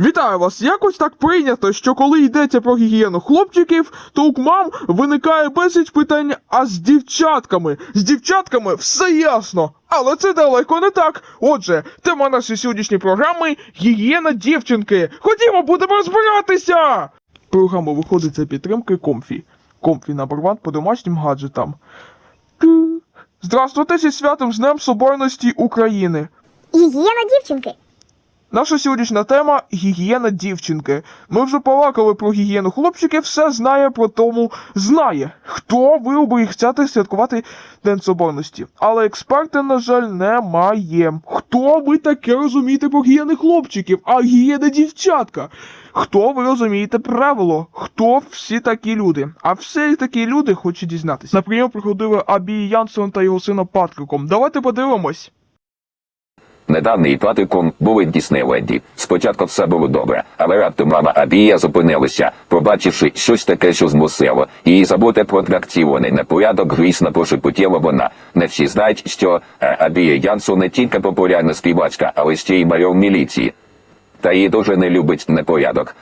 Вітаю вас! Якось так прийнято, що коли йдеться про гігієну хлопчиків, то у мам виникає безліч питань, а з дівчатками. З дівчатками все ясно. Але це далеко не так. Отже, тема нашої сьогоднішньої програми гігієна дівчинки. Ходімо, будемо розбиратися! Програма виходить за підтримки Комфі. Комфі number one по домашнім гаджетам. Здравствуйте зі святом з Днем Соборності України. Гігієна дівчинки. Наша сьогоднішня тема гігієна дівчинки. Ми вже балакали про гігієну хлопчиків, все знає про тому знає, хто ви би хотіти святкувати День Соборності. Але експерти, на жаль, немає. Хто ви таке розумієте про гігієни хлопчиків, а гігієна дівчатка? Хто ви розумієте правило? Хто всі такі люди? А всі такі люди хочуть дізнатися. На приходили Абі Янсон та його сина Патриком. Давайте подивимось. Недавно і Патриком були в Діснейленді. Спочатку все було добре, але раптом мама Абія зупинилася, побачивши щось таке, що змусило, її забути про тракціони На порядок грізно прошепотіла вона. Не всі знають, що е, Абія Янсу не тільки популярна співачка, але ще й майор міліції. Та її дуже не любить непорядок.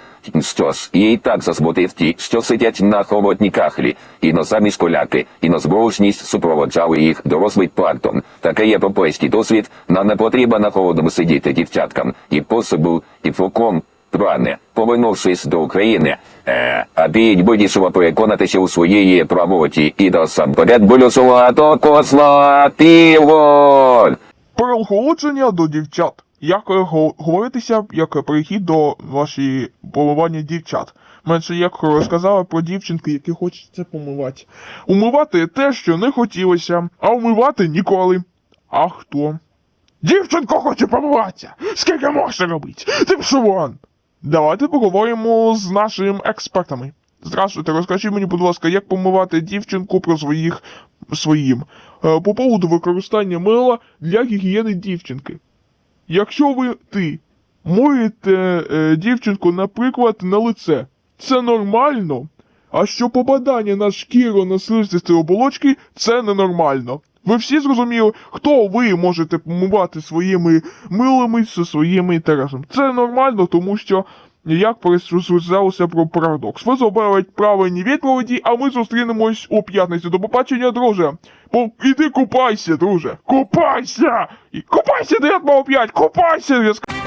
Ж, їй так засмутив ті, що сидять на холодній кахлі, і самі школяки, і на зборожність супроводжали їх дорослий Плантон. Такий європейський досвід, нам не потрібно на холодному сидіти дівчаткам. І посибу, і фоком, Пране, повернувшись до України, е, Абій вирішила переконатися у своїй правоті і до косла Тіволь. Про охолодження до дівчат. Як е, говоритися, як перехід до вашої помивання дівчат. Менше як розказала про дівчинки, які хочеться помивати. Умивати те, що не хотілося, а умивати ніколи. А хто? Дівчинка хоче помиватися! Скільки можна робити? Ти вон! Давайте поговоримо з нашими експертами. Здравствуйте, розкажіть мені, будь ласка, як помивати дівчинку про своїх своїм. Е, По поводу використання мила для гігієни дівчинки. Якщо ви ти миєте е, дівчинку, наприклад, на лице, це нормально. А що попадання на шкіру на слизисті оболочки це ненормально. Ви всі зрозуміли, хто ви можете помивати своїми милими зі своїми інтересами. Це нормально, тому що як пересуджалося про парадокс. Ви зробили правильні відповіді, а ми зустрінемось у п'ятницю. До побачення, друже. По... іди купайся, друже. Купайся! Купайся, Купайся 9 5! Купайся! Я